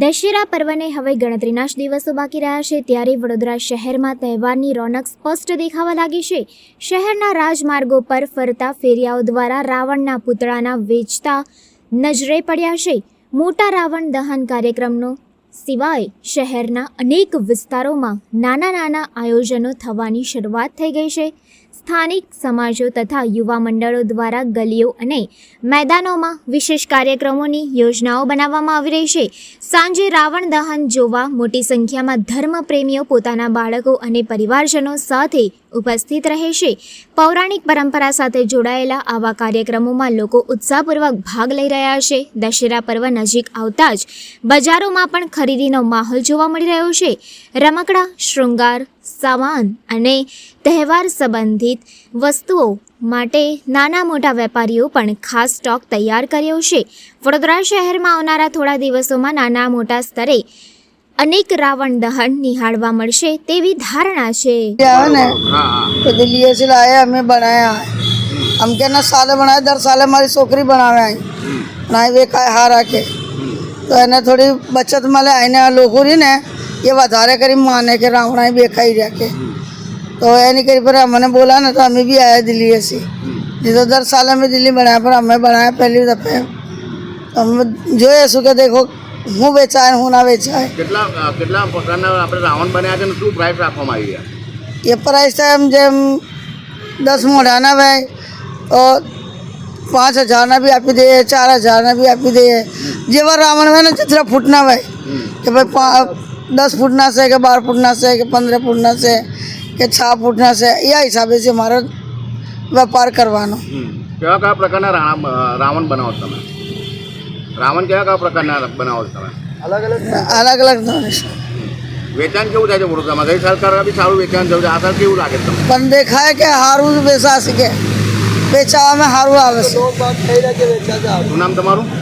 દશેરા પર્વને હવે ગણતરીના જ દિવસો બાકી રહ્યા છે. ત્યારે વડોદરા શહેરમાં તહેવારની રોનક સ્પષ્ટ દેખાવા લાગી છે. શહેરના રાજમાર્ગો પર ફરતા ફેરિયાઓ દ્વારા રાવણના પૂતળાના વેચતા નજરે પડ્યા છે. મોટા રાવણ દહન કાર્યક્રમનો સિવાય શહેરના અનેક વિસ્તારોમાં નાના નાના આયોજનો થવાની શરૂઆત થઈ ગઈ છે. સ્થાનિક સમાજો તથા યુવા મંડળો દ્વારા ગલીઓ અને મેદાનોમાં વિશેષ કાર્યક્રમોની યોજનાઓ બનાવવામાં આવી રહી છે. સાંજે રાવણ દહન જોવા મોટી સંખ્યામાં ધર્મપ્રેમીઓ પોતાના બાળકો અને પરિવારજનો સાથે ઉપસ્થિત રહે છે. પૌરાણિક પરંપરા સાથે જોડાયેલા આવા કાર્યક્રમોમાં લોકો ઉત્સાહપૂર્વક ભાગ લઈ રહ્યા છે. દશેરા પર્વ નજીક આવતા જ બજારોમાં પણ ખરીદીનો માહોલ જોવા મળી રહ્યો છે. રમકડા, શૃંગાર સામાન અને તહેવાર સંબંધિત વસ્તુઓ માટે નાના મોટા વેપારીઓ પણ ખાસ સ્ટોક તૈયાર કર્યો છે વડોદરા શહેરમાં આવનારા થોડા દિવસોમાં નાના મોટા સ્તરે અનેક રાવણ દહન નિહાળવા મળશે તેવી ધારણા છે क्या है ना हाँ हाँ तो दिल्ली से लाए हमें बनाया है हम क्या ना साले बनाए दर साले हमारी छोकरी बनावे आई बनाए वे काय हार आके तो એને થોડી બચત મળે એને આ લોકો રહી ને એ વધારે કરી માને કે રાવણા બે ખાઈ રહ્યા કે. તો એની કરી પર અમને બોલા ને તો અમે બી આવ્યા દિલ્હી છીએ નહીં તો દર સાલ અમે દિલ્હી બનાવ્યા પણ અમે બનાવ્યા પહેલી દફે તો અમે જોઈએ શું કે દેખો હું વેચાય હું ના વેચાય. કેટલા કેટલા પ્રકારના આપણે રાવણ બન્યા છે શું પ્રાઇસ રાખવામાં આવી છે એ પ્રાઇસ થાય એમ જેમ દસ મોઢાના ભાઈ તો પાંચ હજારના બી આપી દઈએ ચાર હજારના બી આપી દઈએ. જેવા રાવણ હોય ને જેટલા ફૂટના ભાઈ કે ભાઈ दस फुटना से है बारह फुटना से है पंद्रह फुटना से के छह फुटना से या हिसाब से हमारे व्यापार करवाना। अलग अलग वेचन के उठाए बोलो समय गई साल अभी सारू वेचन जो आ के उ लागे तुम? पण देखा है के हारू बेसा सके बेचा में हारू आवे तो बात कह के बेचा जा तू नाम